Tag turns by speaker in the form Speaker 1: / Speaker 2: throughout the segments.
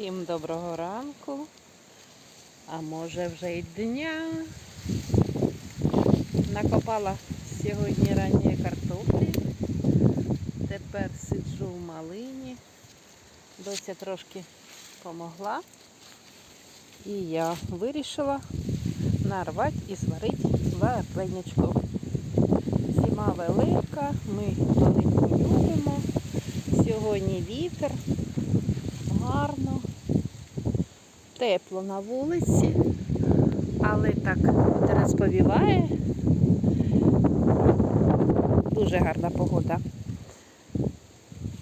Speaker 1: Всім доброго ранку, а може вже й дня. Накопала сьогодні ранні картоплі. Тепер сиджу в малині. Доця трошки помогла. І я вирішила нарвати і зварити вареничко. Зима велика, ми малинку любимо. Сьогодні вітер, гарно, тепло на вулиці, але так вітерець повіває. Дуже гарна погода.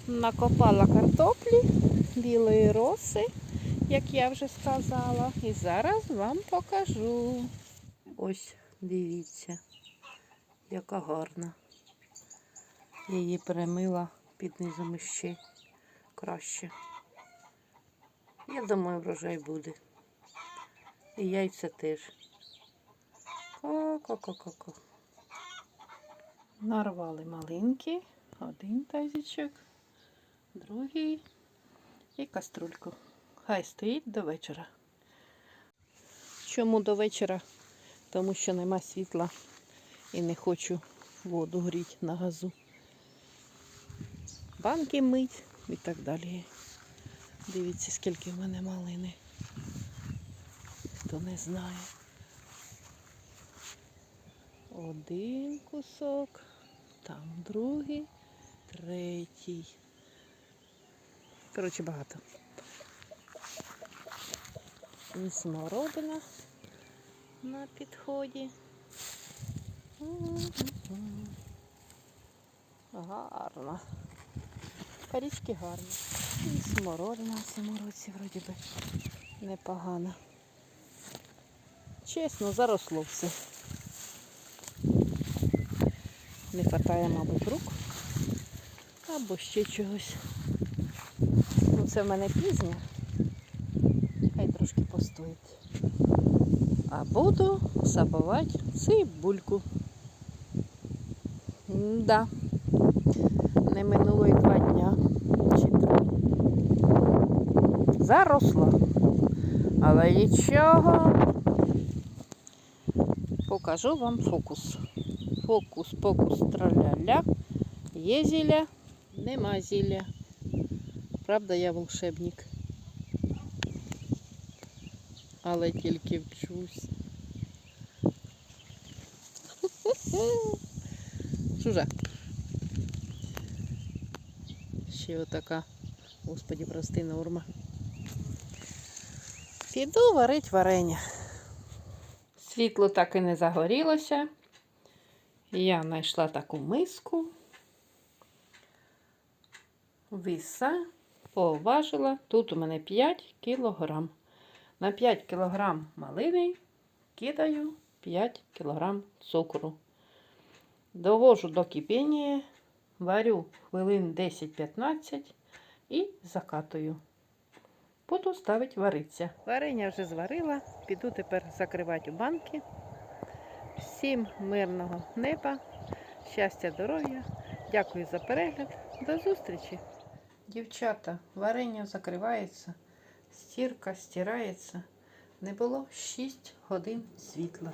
Speaker 1: Накопала картоплі, білої роси, як я вже сказала, і зараз вам покажу. Ось дивіться, яка гарна. Її перемила під низом іще краще. Я думаю, врожай буде. І яйця теж. Ко-ко-ко-ко-ко. Нарвали малинки. Один тазічок, другий і каструльку. Хай стоїть до вечора. Чому до вечора? Тому що нема світла і не хочу воду гріти на газу. Банки мить і так далі. Дивіться, скільки в мене малини. Хто не знає. Один кусок, там другий, третій. Коротше, багато. І смородина на підході. Гарно. Корічки гарні. І смородина в цьому році вроді би непогано. Чесно, заросло все. Не вистачає, мабуть, рук або ще чогось. Ну, це в мене пізня. Хай трошки постоїть. А буду забивати цибульку. Да. Не минуло й два дня чи три. Заросла. Але нічого. Покажу вам фокус. Фокус, покус, траля-ля. Є зілля, нема зілля. Правда, я волшебник. Але тільки вчусь. Жужа. Ще отака, господі, прости, норма. Піду варить варення. Світло так і не загорілося. Я знайшла таку миску. Віса поважила. Тут у мене 5 кілограм. На 5 кілограм малини кидаю 5 кілограм цукру. Довожу до кипіння, варю хвилин 10-15 і закатую. Буду ставити варитися. Варення вже зварила, піду тепер закривати у банки. Всім мирного неба, щастя, здоров'я. Дякую за перегляд. До зустрічі. Дівчата, варення закривається, стірка стирається. Не було 6 годин світла.